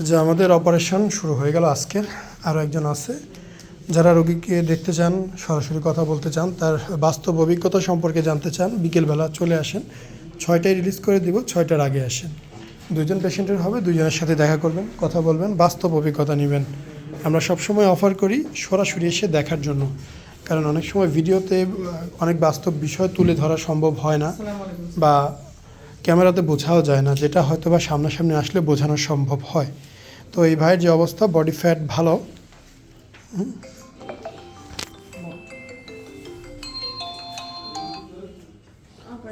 যে আমাদের অপারেশন শুরু হয়ে গেল আজকের। আরও একজন আছে। যারা রোগীকে দেখতে চান, সরাসরি কথা বলতে চান, তার বাস্তব অভিজ্ঞতা সম্পর্কে জানতে চান, বিকেলবেলা চলে আসেন। ছয়টায় রিলিজ করে দিব, ছয়টার আগে আসেন। দুজন পেশেন্টের হবে দুজনের সাথে দেখা করবেন, কথা বলবেন, বাস্তব অভিজ্ঞতা নেবেন। আমরা সবসময় অফার করি সরাসরি এসে দেখার জন্য। কারণ অনেক সময় ভিডিওতে অনেক বাস্তব বিষয় তুলে ধরা সম্ভব হয় না। বা ক্যামেরাতে বোঝাও যায় না, যেটা হয়তো বা সামনাসামনি আসলে বোঝানো সম্ভব হয়। তো এই ভাইয়ের যে অবস্থা বডি ফ্যাট ভালো।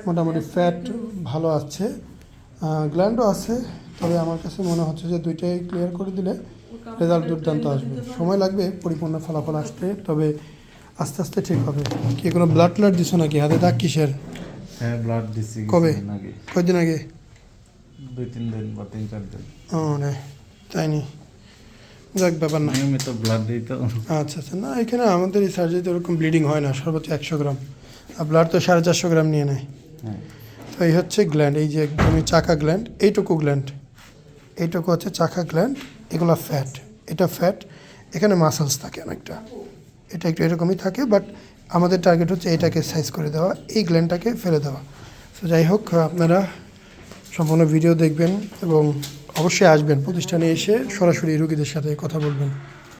মোটামুটি ফ্যাট ভালো আছে। গ্ল্যান্ডও আছে, তবে আমার কাছে মনে হচ্ছে যে দুইটাই ক্লিয়ার করে দিলে রেজাল্ট দুর্দান্ত আসবে। সময় লাগবে পরিপূর্ণ ফলাফল আসতে, তবে আস্তে আস্তে ঠিক হবে। কি কোনো ব্লাড ট্লাড দিছো নাকি? হাতে দাগ কিসের? হ্যাঁ ব্লাড দিছি কবে? আগে। কয়দিন আগে? দুই তিন দিন বা তিন চার দিন। ও না তাই নি? যাক ব্যাপার না। নিয়মিত ব্লাড দিই তো। আচ্ছা আচ্ছা। না এখানে আমাদের এই সার্জারিতে ওরকম ব্লিডিং হয় না সর্বোচ্চ একশো গ্রাম। আর ব্লাড তো সাড়ে চারশো গ্রাম নিয়ে নেয়। হ্যাঁ। তো এই হচ্ছে গ্ল্যান্ড এই যে একদমই চাকা গ্ল্যান্ড এইটুকু গ্ল্যান্ড এইটুকু হচ্ছে চাকা গ্ল্যান্ড এগুলো ফ্যাট এটা ফ্যাট এখানে মাসেলস থাকে অনেকটা। এটা একটু এরকমই থাকে বাট আমাদের টার্গেট হচ্ছে এটাকে সাইজ করে দেওয়া, এই গ্ল্যান্ডটাকে ফেলে দেওয়া। সো যাই হোক, আপনারা সম্পূর্ণ ভিডিও দেখবেন এবং অবশ্যই আসবেন প্রতিষ্ঠানে এসে সরাসরি রুগীদের সাথে কথা বলবেন।